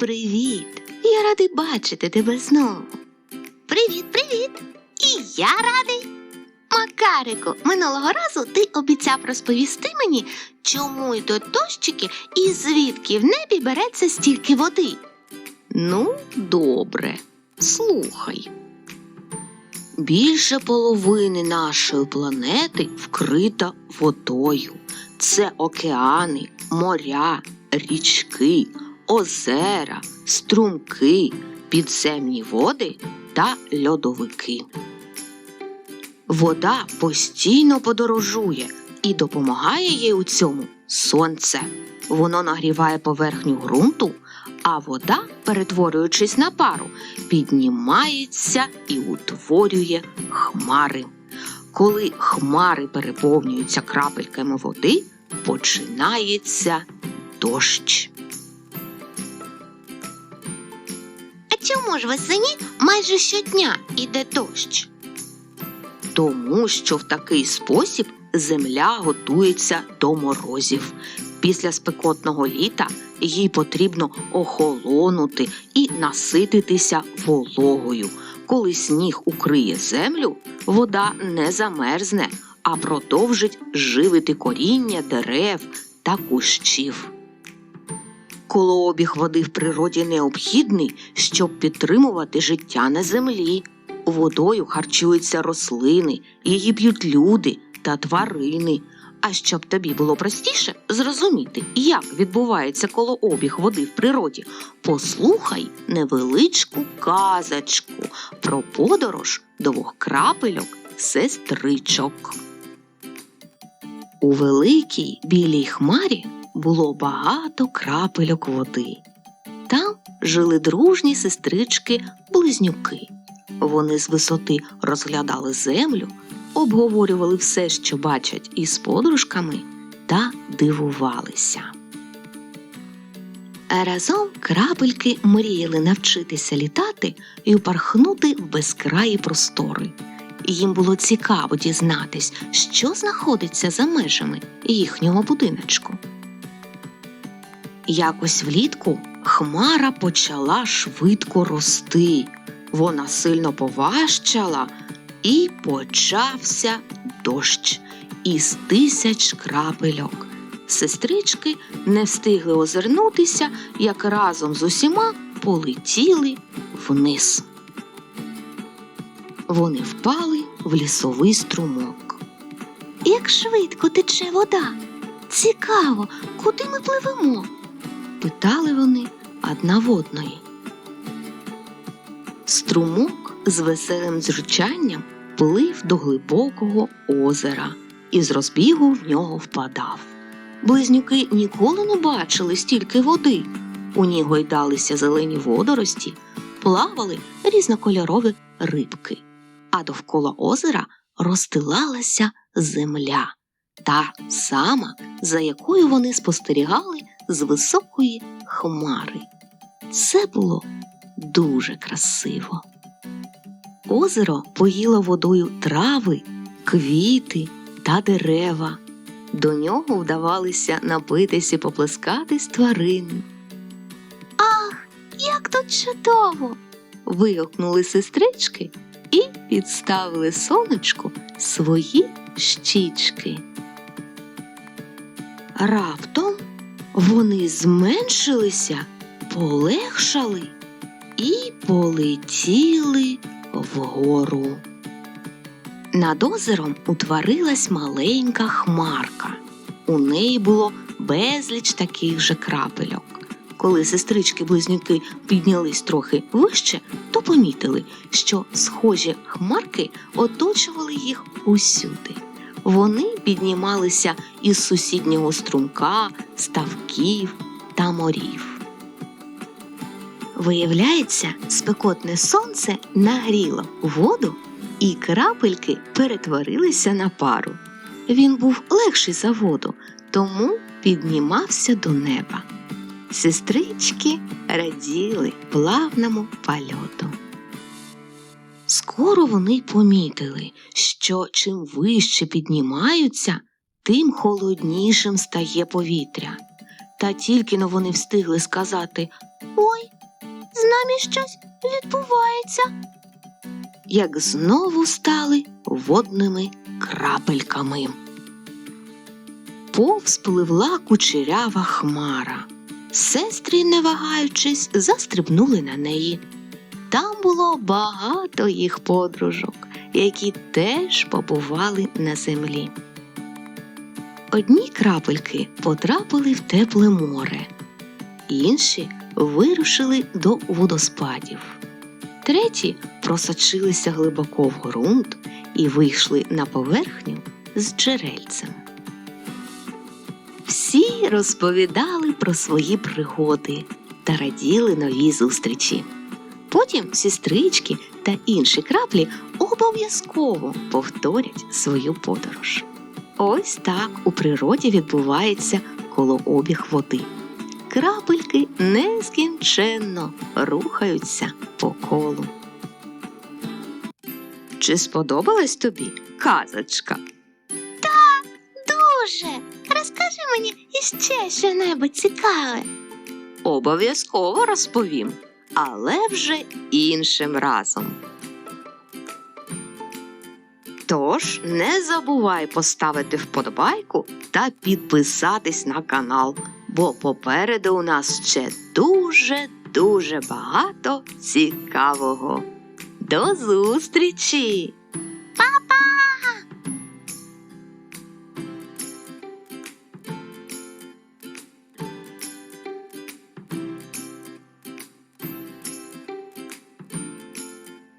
Привіт! Я радий бачити тебе знову. Привіт, привіт! І я радий. Макарику, минулого разу ти обіцяв розповісти мені, чому йдуть дощики і звідки в небі береться стільки води. Ну, добре, слухай. Більше половини нашої планети вкрита водою. Це океани, моря, річки, озера, струмки, підземні води та льодовики. Вода постійно подорожує і допомагає їй у цьому сонце. Воно нагріває поверхню ґрунту, а вода, перетворюючись на пару, піднімається і утворює хмари. Коли хмари переповнюються крапельками води, починається дощ. Чому ж весені майже щодня іде дощ? Тому що в такий спосіб земля готується до морозів. Після спекотного літа їй потрібно охолонути і насититися вологою. Коли сніг укриє землю, вода не замерзне, а продовжить живити коріння дерев та кущів. Колообіг води в природі необхідний, щоб підтримувати життя на землі. Водою харчуються рослини, її п'ють люди та тварини. А щоб тобі було простіше зрозуміти, як відбувається колообіг води в природі, послухай невеличку казочку про подорож двох крапельок сестричок. У великій білій хмарі було багато крапельок води. Там жили дружні сестрички близнюки. Вони з висоти розглядали землю, обговорювали все, що бачать із подружками, та дивувалися. Разом крапельки мріяли навчитися літати і упорхнути в безкраї простори. Їм було цікаво дізнатись, що знаходиться за межами їхнього будиночку. Якось влітку хмара почала швидко рости. Вона сильно поважчала, і почався дощ із тисяч крапельок. Сестрички не встигли озирнутися, як разом з усіма полетіли вниз. Вони впали в лісовий струмок. Як швидко тече вода. Цікаво, куди ми пливемо? Питали вони одна в одної. Струмок з веселим зручанням плив до глибокого озера і з розбігу в нього впадав. Близнюки ніколи не бачили стільки води. У ній гойдалися зелені водорості, плавали різнокольорові рибки, а довкола озера розстилалася земля, та сама, за якою вони спостерігали з високої хмари. Це було дуже красиво. Озеро поїло водою трави, квіти та дерева. До нього вдавалися напитися поплескатись тварин. Ах, як тут чудово! вигукнули сестрички і підставили сонечку свої щічки. Раптом вони зменшилися, полегшали і полетіли вгору. Над озером утворилась маленька хмарка. У неї було безліч таких же крапельок. Коли сестрички-близнюки піднялись трохи вище, то помітили, що схожі хмарки оточували їх усюди. Вони піднімалися із сусіднього струмка, ставків та морів. Виявляється, спекотне сонце нагріло воду, і крапельки перетворилися на пару. Він був легший за воду, тому піднімався до неба. Сестрички раділи плавному польоту. Скоро вони помітили, що чим вище піднімаються, тим холоднішим стає повітря. Та тільки но вони встигли сказати Ой, з нами щось відбувається. Як знову стали водними крапельками. Повз пливла кучерява хмара. Сестри, не вагаючись, застрибнули на неї. Там було багато їх подружок, які теж побували на землі. Одні крапельки потрапили в тепле море, інші вирушили до водоспадів, треті просочилися глибоко в ґрунт і вийшли на поверхню з джерельцем. Всі розповідали про свої пригоди та раділи новій зустрічі. Потім сестрички та інші краплі обов'язково повторять свою подорож. Ось так у природі відбувається колообіг води. Крапельки нескінченно рухаються по колу. Чи сподобалась тобі казочка? Так, Дуже. Розкажи мені іще що-небудь цікаве. Обов'язково розповім, але вже іншим разом. Тож не забувай поставити вподобайку та підписатись на канал, бо попереду у нас ще дуже дуже багато цікавого. До зустрічі!